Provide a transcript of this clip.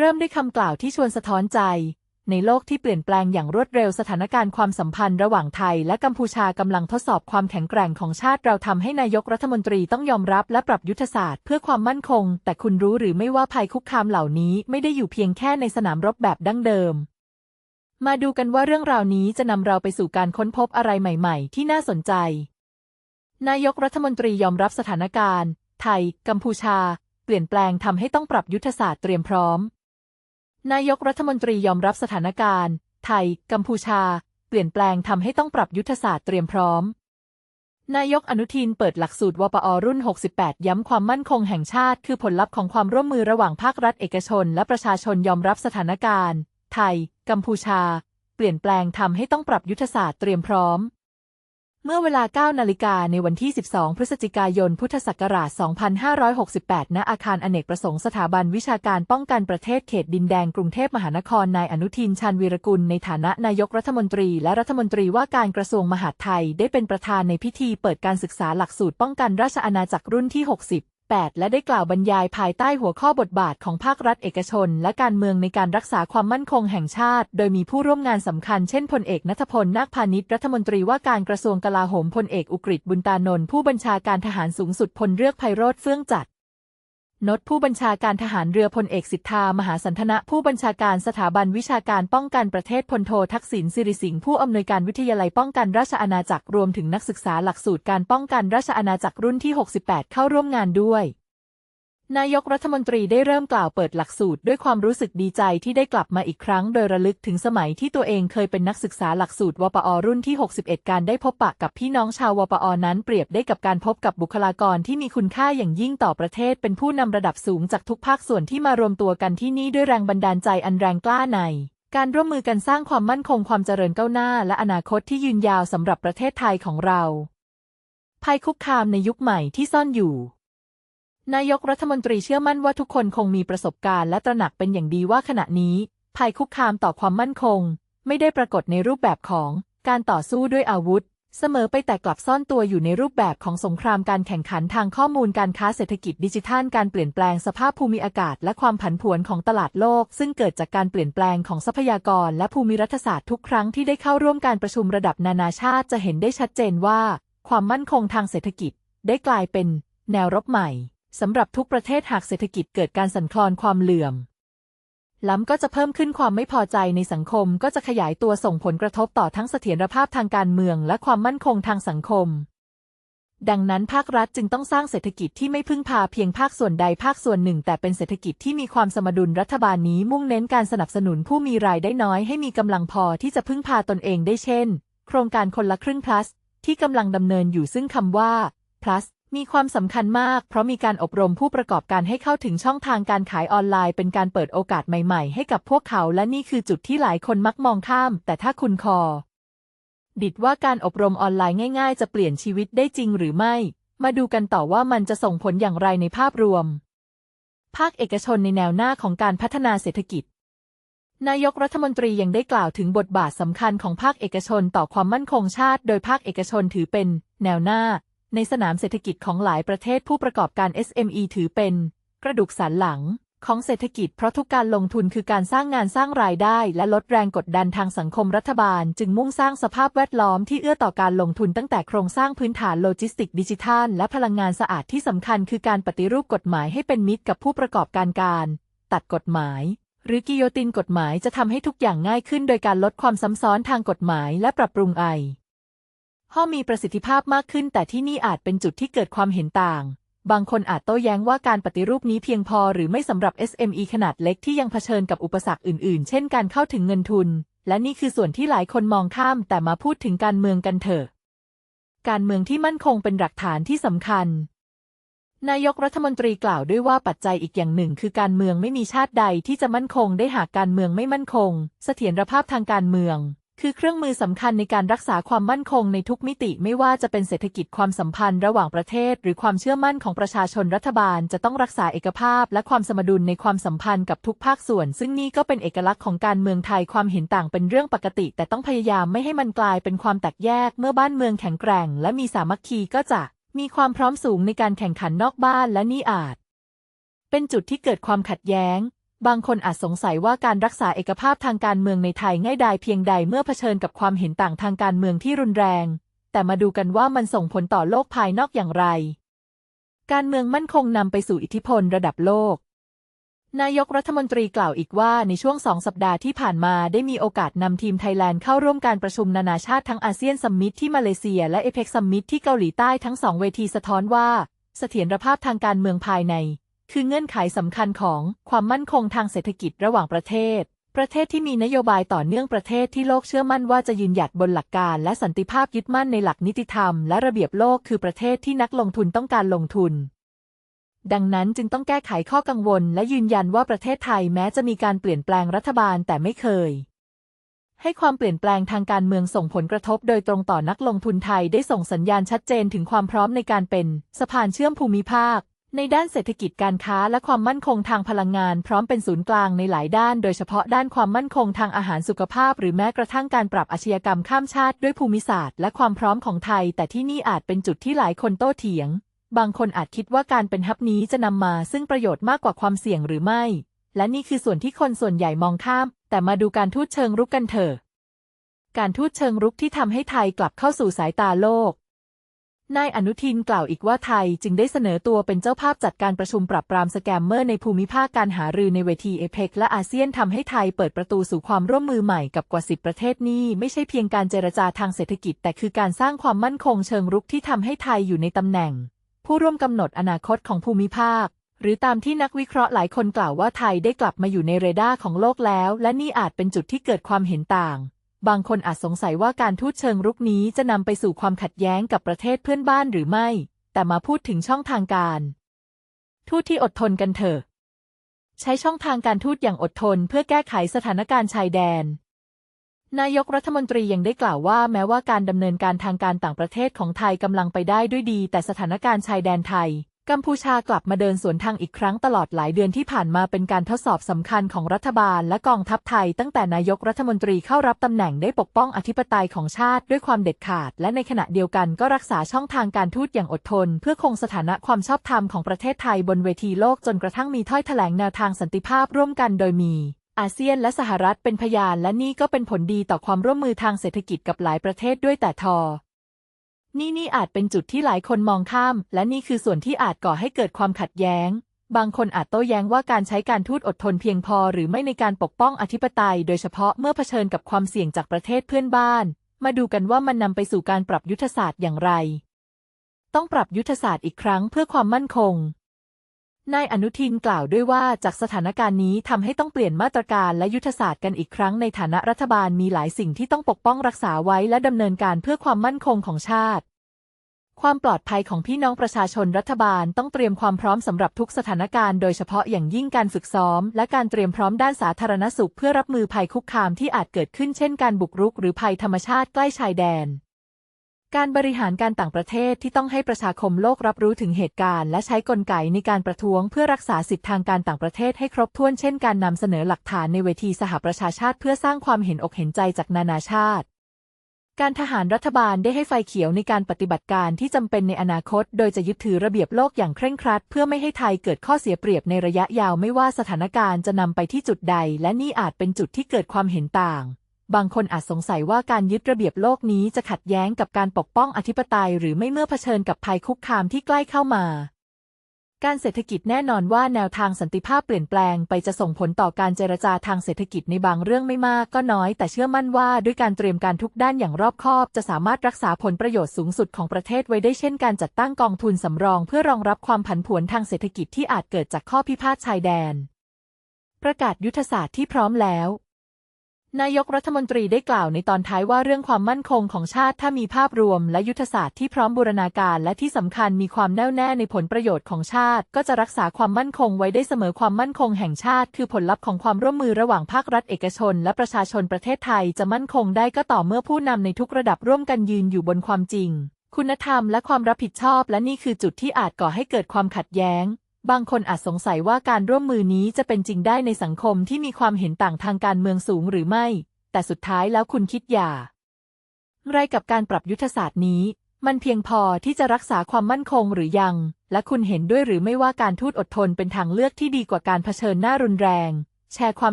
เริ่มด้วยคำกล่าวที่ชวนสะท้อนใจ ในโลกที่เปลี่ยนแปลงอย่างรวดเร็วสถานการณ์ความสัมพันธ์ระหว่างไทย และกัมพูชากำลังทดสอบความแข็งแกร่งของชาติเราทำให้นายกรัฐมนตรีต้องยอมรับและปรับยุทธศาสตร์เพื่อความมั่นคง แต่คุณรู้หรือไม่ว่าภัยคุกคามเหล่านี้ไม่ได้อยู่เพียงแค่ในสนามรบแบบดั้งเดิม มาดูกันว่าเรื่องราวนี้จะนำเราไปสู่การค้นพบอะไรใหม่ ๆ ที่น่าสนใจ นายกรัฐมนตรียอมรับสถานการณ์ ไทย กัมพูชา เปลี่ยนแปลงทำให้ต้องปรับยุทธศาสตร์เตรียมพร้อม นายกรัฐมนตรียอมรับสถานการณ์ ไทย กัมพูชา เปลี่ยนแปลงทำให้ต้องปรับยุทธศาสตร์เตรียมพร้อม นายกอนุทินเปิดหลักสูตรวปอรุ่น 68 ย้ำความมั่นคงแห่งชาติคือผลลัพธ์ของความร่วมมือระหว่างภาครัฐเอกชน และประชาชนยอมรับสถานการณ์ ไทย กัมพูชา เปลี่ยนแปลงทำให้ต้องปรับยุทธศาสตร์เตรียมพร้อม เมื่อเวลา 9 นาฬิกาในวันที่ 12 พฤศจิกายน พุทธศักราช 2568 ณ อาคารอเนกประสงค์สถาบันวิชาการป้องกันประเทศเขตดินแดงกรุงเทพมหานคร นายอนุทินชาญวีรกุล ในฐานะนายกรัฐมนตรีและรัฐมนตรีว่าการกระทรวงมหาดไทย ได้เป็นประธานในพิธีเปิดการศึกษาหลักสูตรป้องกันราชอาณาจักรรุ่นที่ 60 8 และได้กล่าวบรรยายภายใต้หัวข้อบทบาทของภาครัฐเอกชน และการเมืองในการรักษาความมั่นคงแห่งชาติ โดยมีผู้ร่วมงานสำคัญเช่นพลเอกนัทพลนาคพาณิชย์รัฐมนตรีว่าการกระทรวงกลาโหมพลเอกอุกฤษบุญตานนท์ผู้บัญชาการทหารสูงสุดพลเรือกไพโรธเฟื่องจัด นดผู้บัญชาการทหารเรือพลเอกสิทธามหาสันทนะผู้บัญชาการสถาบันวิชาการป้องกันประเทศพลโททักษิณสิริสิงห์ผู้อำนวยการวิทยาลัยป้องกันราชอาณาจักรรวมถึงนักศึกษาหลักสูตรการป้องกันราชอาณาจักรรุ่นที่ 68 เข้าร่วมงานด้วย นายกรัฐมนตรีได้เริ่มกล่าวเปิดหลักสูตรด้วยความรู้สึกดีใจที่ได้กลับมาอีกครั้ง โดยระลึกถึงสมัยที่ตัวเองเคยเป็นนักศึกษาหลักสูตรวปอรุ่นที่ 61 การได้พบปะกับพี่น้องชาววปอนั้นเปรียบได้กับการพบกับบุคลากรที่มีคุณค่าอย่างยิ่งต่อประเทศ เป็นผู้นำระดับสูงจากทุกภาคส่วนที่มารวมตัวกันที่นี่ด้วยแรงบันดาลใจอันแรงกล้าในการร่วมมือกันสร้างความมั่นคงความเจริญก้าวหน้า และอนาคตที่ยืนยาวสำหรับประเทศไทยของเรา ภัยคุกคามในยุคใหม่ที่ซ่อนอยู่ นายกรัฐมนตรีเชื่อมั่นว่าทุกคนคงมีประสบการณ์และตระหนักเป็นอย่างดีว่าขณะนี้ภัยคุกคามต่อความมั่นคง ไม่ได้ปรากฏในรูปแบบของการต่อสู้ด้วยอาวุธ เสมอไปแต่กลับซ่อนตัวอยู่ในรูปแบบของสงครามการแข่งขันทางข้อมูลการค้าเศรษฐกิจดิจิทัลการเปลี่ยนแปลงสภาพภูมิอากาศ และความผันผวนของตลาดโลก ซึ่งเกิดจากการเปลี่ยนแปลงของทรัพยากร และภูมิรัฐศาสตร์ทุกครั้งที่ได้เข้าร่วมการประชุมระดับนานาชาติจะเห็นได้ชัดเจนว่า ความมั่นคงทางเศรษฐกิจ ได้กลายเป็น แนวรบใหม่ สำหรับทุกประเทศหากเศรษฐกิจเกิดการสั่นคลอนความเหลื่อม ล้ำก็จะเพิ่มขึ้นความไม่พอใจในสังคมก็จะขยายตัวส่งผลกระทบต่อทั้งเสถียรภาพทางการเมืองและความมั่นคงทางสังคม ดังนั้นภาครัฐจึงต้องสร้างเศรษฐกิจที่ไม่พึ่งพาเพียงภาคส่วนใดภาคส่วนหนึ่ง แต่เป็นเศรษฐกิจที่มีความสมดุลรัฐบาลนี้มุ่งเน้นการสนับสนุนผู้มีรายได้น้อยให้มีกำลังพอที่จะพึ่งพาตนเองได้เช่น โครงการคนละครึ่ง plus ที่กำลังดำเนินอยู่ซึ่งคำว่า plus มีความสำคัญมาก เพราะมีการอบรมผู้ประกอบการให้เข้าถึงช่องทางการขายออนไลน์ เป็นการเปิดโอกาสใหม่ ๆ ให้กับพวกเขา และนี่คือจุดที่หลายคนมักมองข้าม แต่ถ้าคุณคอ ดิดว่าการอบรมออนไลน์ง่าย ๆ จะเปลี่ยนชีวิตได้จริงหรือไม่ มาดูกันต่อว่ามันจะส่งผลอย่างไรในภาพรวม ภาคเอกชนในแนวหน้าของการพัฒนาเศรษฐกิจ นายกรัฐมนตรียังได้กล่าวถึงบทบาทสำคัญของภาคเอกชนต่อความมั่นคงชาติ โดยภาคเอกชนถือเป็น แนวหน้า ในสนามเศรษฐกิจของหลายประเทศผู้ประกอบการ SME ถือเป็น กระดูกสันหลังของเศรษฐกิจเพราะทุกการลงทุนคือการสร้างงานสร้างรายได้ และลดแรงกดดันทางสังคมรัฐบาล จึงมุ่งสร้างสภาพแวดล้อมที่เอื้อต่อการลงทุนตั้งแต่โครงสร้างพื้นฐานโลจิสติกดิจิทัล และพลังงานสะอาดที่สำคัญคือการปฏิรูปกฎหมายให้เป็นมิตรกับผู้ประกอบการการ ตัดกฎหมาย หรือกิโยตินกฎหมายจะทำให้ทุกอย่างง่ายขึ้น โดยการลดความซ้ำซ้อนทางกฎหมายและปรับปรุงไอ ข้อมีประสิทธิภาพมากขึ้น แต่ที่นี่อาจเป็นจุดที่เกิดความเห็นต่าง บางคนอาจโต้แย้งว่าการปฏิรูปนี้เพียงพอหรือไม่สำหรับ SME ขนาดเล็กที่ยังเผชิญกับอุปสรรคอื่นๆ เช่นการเข้าถึงเงินทุน และนี่คือส่วนที่หลายคนมองข้าม แต่มาพูดถึงการเมืองกันเถอะ การเมืองที่มั่นคงเป็นหลักฐานที่สำคัญนายกรัฐมนตรีกล่าวด้วยว่าปัจจัยอีกอย่างหนึ่ง คือการเมืองไม่มีชาติใดที่จะมั่นคงได้หากการเมืองไม่มั่นคง เสถียรภาพทางการเมือง คือเครื่องมือสำคัญในการรักษาความมั่นคงในทุกมิติไม่ว่าจะเป็นเศรษฐกิจความสัมพันธ์ระหว่างประเทศ หรือความเชื่อมั่นของประชาชนรัฐบาลจะต้องรักษาเอกภาพ และความสมดุลในความสัมพันธ์กับทุกภาคส่วน ซึ่งนี่ก็เป็นเอกลักษณ์ของการเมืองไทยความเห็นต่างเป็นเรื่องปกติ แต่ต้องพยายามไม่ให้มันกลายเป็นความแตกแยก เมื่อบ้านเมืองแข็งแกร่ง และมีสามัคคีก็จะมีความพร้อมสูงในการแข่งขันนอกบ้านและนี่อาจ เป็นจุดที่เกิดความขัดแย้ง บางคนอาจสงสัยว่าการรักษาเอกภาพทางการเมืองในไทยง่ายดายเพียงใดเมื่อเผชิญกับความเห็นต่างทางการเมืองที่รุนแรง แต่มาดูกันว่ามันส่งผลต่อโลกภายนอกอย่างไร การเมืองมั่นคงนำไปสู่อิทธิพลระดับโลก นายกรัฐมนตรีกล่าวอีกว่าในช่วงสองสัปดาห์ที่ผ่านมาได้มีโอกาสนำทีมไทยแลนด์เข้าร่วมการประชุมนานาชาติทั้งอาเซียนซัมมิตที่มาเลเซียและเอเ c ซัมมิตที่เกาหลีใต้ทั้งสองเวทีสะท้อนว่า เสถียรภาพทางการเมืองภายใน คือเงื่อนไขสำคัญของความมั่นคงทางเศรษฐกิจระหว่างประเทศ ประเทศที่มีนโยบายต่อเนื่องประเทศที่โลกเชื่อมั่นว่าจะยืนหยัดบนหลักการและสันติภาพยึดมั่นในหลักนิติธรรมและระเบียบโลกคือประเทศที่นักลงทุนต้องการลงทุนดังนั้นจึงต้องแก้ไขข้อกังวล และยืนยันว่าประเทศไทยแม้จะมีการเปลี่ยนแปลงรัฐบาลแต่ไม่เคย ให้ความเปลี่ยนแปลงทางการเมืองส่งผลกระทบ โดยตรงต่อนักลงทุนไทยได้ส่งสัญญาณชัดเจนถึงความพร้อมในการเป็น สะพานเชื่อมภูมิภาค ในด้านเศรษฐกิจการค้าและความมั่นคงทางพลังงาน พร้อมเป็นศูนย์กลางในหลายด้าน โดยเฉพาะด้านความมั่นคงทางอาหารสุขภาพ หรือแม้กระทั่งการปรับอาชญากรรมข้ามชาติด้วยภูมิศาสตร์และความพร้อมของไทย แต่ที่นี่อาจเป็นจุดที่หลายคนโต้เถียง บางคนอาจคิดว่าการเป็นฮับนี้จะนำมาซึ่งประโยชน์มากกว่าความเสี่ยงหรือไม่ และนี่คือส่วนที่คนส่วนใหญ่มองข้าม แต่มาดูการทูตเชิงรุกกันเถอะการทูตเชิงรุกที่ทำให้ไทยกลับเข้าสู่สายตาโลก นายอนุทินกล่าวอีกว่าไทยจึงได้เสนอตัวเป็นเจ้าภาพจัดการประชุมปรับปรามสแกมเมอร์ในภูมิภาคการหารือในเวทีเอเปกและอาเซียนทำให้ไทยเปิดประตูสู่ความร่วมมือใหม่กับกว่าสิบประเทศนี้ ไม่ใช่เพียงการเจรจาทางเศรษฐกิจ แต่คือการสร้างความมั่นคงเชิงรุกที่ทำให้ไทยอยู่ในตำแหน่ง ผู้ร่วมกำหนดอนาคตของภูมิภาค หรือตามที่นักวิเคราะห์หลายคนกล่าวว่าไทยได้กลับมาอยู่ในเรดาร์ของโลกแล้ว และนี่อาจเป็นจุดที่เกิดความเห็นต่าง บางคนอาจสงสัยว่าการทูตเชิงรุกนี้จะนำไปสู่ความขัดแย้งกับประเทศเพื่อนบ้านหรือไม่ แต่มาพูดถึงช่องทางการ ทูตที่อดทนกันเถอะ ใช้ช่องทางการทูตอย่างอดทนเพื่อแก้ไขสถานการณ์ชายแดน นายกรัฐมนตรียังได้กล่าวว่าแม้ว่าการดำเนินการทางการต่างประเทศของไทยกำลังไปได้ด้วยดี แต่สถานการณ์ชายแดนไทย กัมพูชากลับมาเดินสวนทางอีกครั้งตลอดหลายเดือนที่ผ่านมาเป็นการทดสอบสำคัญของรัฐบาลและกองทัพไทย ตั้งแต่นายกรัฐมนตรีเข้ารับตำแหน่งได้ปกป้องอธิปไตยของชาติด้วยความเด็ดขาด และในขณะเดียวกันก็รักษาช่องทางการทูตอย่างอดทน เพื่อคงสถานะความชอบธรรมของประเทศไทยบนเวทีโลกจนกระทั่งมีถ้อยแถลงแนวทางสันติภาพร่วมกันโดยมีอาเซียนและสหรัฐเป็นพยานและนี่ก็เป็นผลดีต่อความร่วมมือทางเศรษฐกิจกับหลายประเทศด้วยแต่ทอ นี่นี่อาจเป็นจุดที่หลายคนมองข้าม และนี่คือส่วนที่อาจก่อให้เกิดความขัดแย้ง บางคนอาจโต้แย้งว่าการใช้การทูตอดทนเพียงพอหรือไม่ในการปกป้องอธิปไตย โดยเฉพาะเมื่อเผชิญกับความเสี่ยงจากประเทศเพื่อนบ้าน มาดูกันว่ามันนำไปสู่การปรับยุทธศาสตร์อย่างไร ต้องปรับยุทธศาสตร์อีกครั้งเพื่อความมั่นคง นายอนุทินกล่าวด้วยว่าจากสถานการณ์นี้ทำให้ต้องเปลี่ยนมาตรการและยุทธศาสตร์กันอีกครั้งในฐานะรัฐบาลมีหลายสิ่งที่ต้องปกป้องรักษาไว้และดำเนินการเพื่อความมั่นคงของชาติ ความปลอดภัยของพี่น้องประชาชนรัฐบาลต้องเตรียมความพร้อมสำหรับทุกสถานการณ์โดยเฉพาะอย่างยิ่งการฝึกซ้อม และการเตรียมพร้อมด้านสาธารณสุขเพื่อรับมือภัยคุกคามที่อาจเกิดขึ้นเช่นการบุกรุกหรือภัยธรรมชาติใกล้ชายแดน การบริหารการต่างประเทศที่ต้องให้ประชาคมโลกรับรู้ถึงเหตุการณ์ และใช้กลไกในการประท้วงเพื่อรักษาสิทธิทางการต่างประเทศให้ครบถ้วนเช่นการนำเสนอหลักฐานในเวทีสหประชาชาติเพื่อสร้างความเห็นอกเห็นใจจากนานาชาติ การทหารรัฐบาลได้ให้ไฟเขียวในการปฏิบัติการที่จำเป็นในอนาคต โดยจะยึดถือระเบียบโลกอย่างเคร่งครัด เพื่อไม่ให้ไทยเกิดข้อเสียเปรียบในระยะยาวไม่ว่าสถานการณ์จะนำไปที่จุดใด และนี่อาจเป็นจุดที่เกิดความเห็นต่าง บางคนอาจสงสัยว่าการยึดระเบียบโลกนี้จะขัดแย้งกับการปกป้องอธิปไตยหรือไม่เมื่อเผชิญกับภัยคุกคามที่ใกล้เข้ามา การเศรษฐกิจแน่นอนว่าแนวทางสันติภาพเปลี่ยนแปลงไปจะส่งผลต่อการเจรจาทางเศรษฐกิจในบางเรื่องไม่มากก็น้อย แต่เชื่อมั่นว่าด้วยการเตรียมการทุกด้านอย่างรอบคอบ จะสามารถรักษาผลประโยชน์สูงสุดของประเทศไว้ได้เช่นการจัดตั้งกองทุนสำรอง เพื่อรองรับความผันผวนทางเศรษฐกิจที่อาจเกิดจากข้อพิพาทชายแดน ประกาศยุทธศาสตร์ที่พร้อมแล้ว นายกรัฐมนตรีได้กล่าวในตอนท้ายว่าเรื่องความมั่นคงของชาติถ้ามีภาพรวมและยุทธศาสตร์ที่พร้อมบูรณาการและที่สำคัญมีความแน่วแน่ในผลประโยชน์ของชาติ ก็จะรักษาความมั่นคงไว้ได้เสมอความมั่นคงแห่งชาติ คือผลลัพธ์ของความร่วมมือระหว่างภาครัฐเอกชน และประชาชนประเทศไทยจะมั่นคงได้ก็ต่อเมื่อผู้นำในทุกระดับร่วมกันยืนอยู่บนความจริง คุณธรรมและความรับผิดชอบ และนี่คือจุดที่อาจก่อให้เกิดความขัดแย้ง บางคนอาจสงสัยว่าการร่วมมือนี้จะเป็นจริงได้ในสังคมที่มีความเห็นต่างทางการเมืองสูงหรือไม่ แต่สุดท้ายแล้วคุณคิดอย่า ไรกับการปรับยุทธศาสตร์นี้ มันเพียงพอที่จะรักษาความมั่นคงหรือยัง และคุณเห็นด้วยหรือไม่ว่าการทูตอดทนเป็นทางเลือกที่ดีกว่าการเผชิญหน้ารุนแรง แชร์ความ